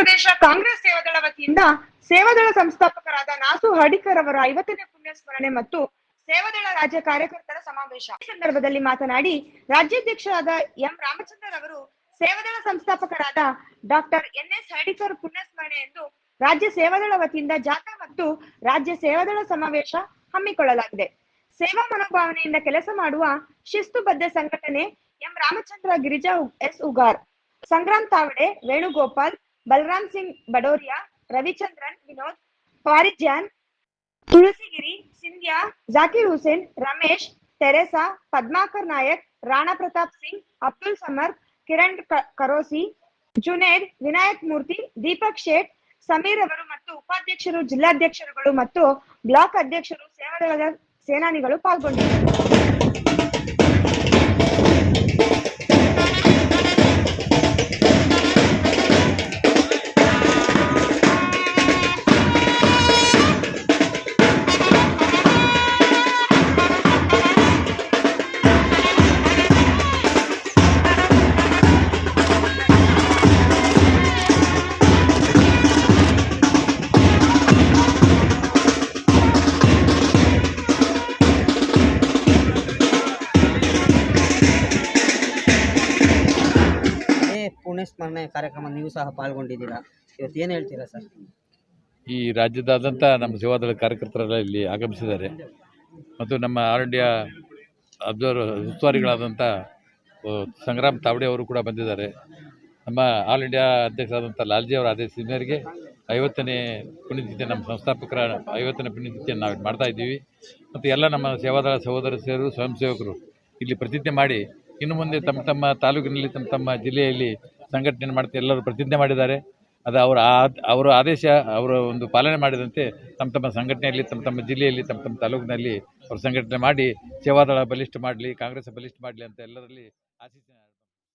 ಪ್ರದೇಶ ಕಾಂಗ್ರೆಸ್ ಸೇವಾದಳ ವತಿಯಿಂದ ಸೇವಾದಳ ಸಂಸ್ಥಾಪಕರಾದ ನಾಸು ಹಡಿಕರ್ ಅವರ ಐವತ್ತನೇ ಪುಣ್ಯ ಸ್ಮರಣೆ ಮತ್ತು ಸೇವಾದಳ ರಾಜ್ಯ ಕಾರ್ಯಕರ್ತರ ಸಮಾವೇಶ. ಈ ಸಂದರ್ಭದಲ್ಲಿ ಮಾತನಾಡಿ ರಾಜ್ಯಾಧ್ಯಕ್ಷರಾದ ಎಂ ರಾಮಚಂದ್ರ ಅವರು ಸೇವಾದಳ ಸಂಸ್ಥಾಪಕರಾದ ಡಾಕ್ಟರ್ ಎನ್ ಎಸ್ ಹಡಿಕರ್ ಪುಣ್ಯ ಸ್ಮರಣೆ ಎಂದು ರಾಜ್ಯ ಸೇವಾದಳ ವತಿಯಿಂದ ಜಾಥಾ ಮತ್ತು ರಾಜ್ಯ ಸೇವಾದಳ ಸಮಾವೇಶ ಹಮ್ಮಿಕೊಳ್ಳಲಾಗಿದೆ. ಸೇವಾ ಮನೋಭಾವನೆಯಿಂದ ಕೆಲಸ ಮಾಡುವ ಶಿಸ್ತುಬದ್ಧ ಸಂಘಟನೆ M Ramachandra Girija S Ugar, Sangram Tawde, Venugopal Balram Singh, Badoria, Ravichandran, Vinod Parijan Tulasigiri, Sindhya, Zakir Hussain, Ramesh, Teresa, Padmakar Nayak, Rana Pratap Singh, Abdul Samar, Kiran Karosi, Junaid, Vinayak Murthy, Deepak Shet, Sameer ಅವರು ಮತ್ತು ಉಪಾಧ್ಯಕ್ಷರು, ಜಿಲ್ಲಾಧ್ಯಕ್ಷರುಗಳು ಮತ್ತು block ಅಧ್ಯಕ್ಷರು ಸೇವಾದಳದ ಸೇನಾನಿಗಳು ಪಾಲ್ಗೊಂಡಿದ್ದರು. ಏ ಪುಣ್ಯ ಕಾರ್ಯಕ್ರಮ ನೀವು ಸಹ ಪಾಲ್ಗೊಂಡಿದ್ದೀರಾ? ಇವತ್ತು ಏನು ಹೇಳ್ತೀರಾ ಸರ್? ಈ ರಾಜ್ಯದಾದಂಥ ನಮ್ಮ ಸೇವಾದಳ ಕಾರ್ಯಕರ್ತರೆಲ್ಲ ಇಲ್ಲಿ ಆಗಮಿಸಿದ್ದಾರೆ. ಮತ್ತು ನಮ್ಮ ಆಲ್ ಇಂಡಿಯಾ ಅಬ್ಸರ್ವ್ ಉಸ್ತುವಾರಿಗಳಾದಂಥ ಸಂಗ್ರಾಮ್ ತಾವಡೆ ಅವರು ಕೂಡ ಬಂದಿದ್ದಾರೆ. ನಮ್ಮ ಆಲ್ ಇಂಡಿಯಾ ಅಧ್ಯಕ್ಷರಾದಂಥ ಲಾಲ್ಜಿ ಅವರ ಆದೇಶದ ಮೇರೆಗೆ ಐವತ್ತನೇ ಪುಣ್ಯತಿಥಿ ನಮ್ಮ ಸಂಸ್ಥಾಪಕರ ಐವತ್ತನೇ ಪುಣ್ಯತಿಥಿಯನ್ನು ನಾವು ಮಾಡ್ತಾ ಇದ್ದೀವಿ. ಮತ್ತು ಎಲ್ಲ ನಮ್ಮ ಸೇವಾದಳ ಸಹೋದರ ಸೇರು, ಸ್ವಯಂ ಸೇವಕರು ಇಲ್ಲಿ ಪ್ರತಿಜ್ಞೆ ಮಾಡಿ, ಇನ್ನು ಮುಂದೆ ತಮ್ಮ ತಮ್ಮ ತಾಲೂಕಿನಲ್ಲಿ, ತಮ್ಮ ತಮ್ಮ ಜಿಲ್ಲೆಯಲ್ಲಿ ಸಂಘಟನೆ ಮಾಡ್ತಾ ಎಲ್ಲರೂ ಪ್ರತಿಜ್ಞೆ ಮಾಡಿದ್ದಾರೆ. ಅದು ಅವರ ಅವರ ಆದೇಶ, ಅವರ ಒಂದು ಪಾಲನೆ ಮಾಡಿದಂತೆ ತಮ್ಮ ತಮ್ಮ ಸಂಘಟನೆಯಲ್ಲಿ, ತಮ್ಮ ತಮ್ಮ ಜಿಲ್ಲೆಯಲ್ಲಿ, ತಮ್ಮ ತಮ್ಮ ತಾಲೂಕಿನಲ್ಲಿ ಅವರು ಸಂಘಟನೆ ಮಾಡಿ, ಸೇವಾದಳ ಬಲಿಷ್ಠ ಮಾಡಲಿ, ಕಾಂಗ್ರೆಸ್ ಬಲಿಷ್ಠ ಮಾಡಲಿ ಅಂತ ಎಲ್ಲರಲ್ಲಿ ಆಶಿಸಿ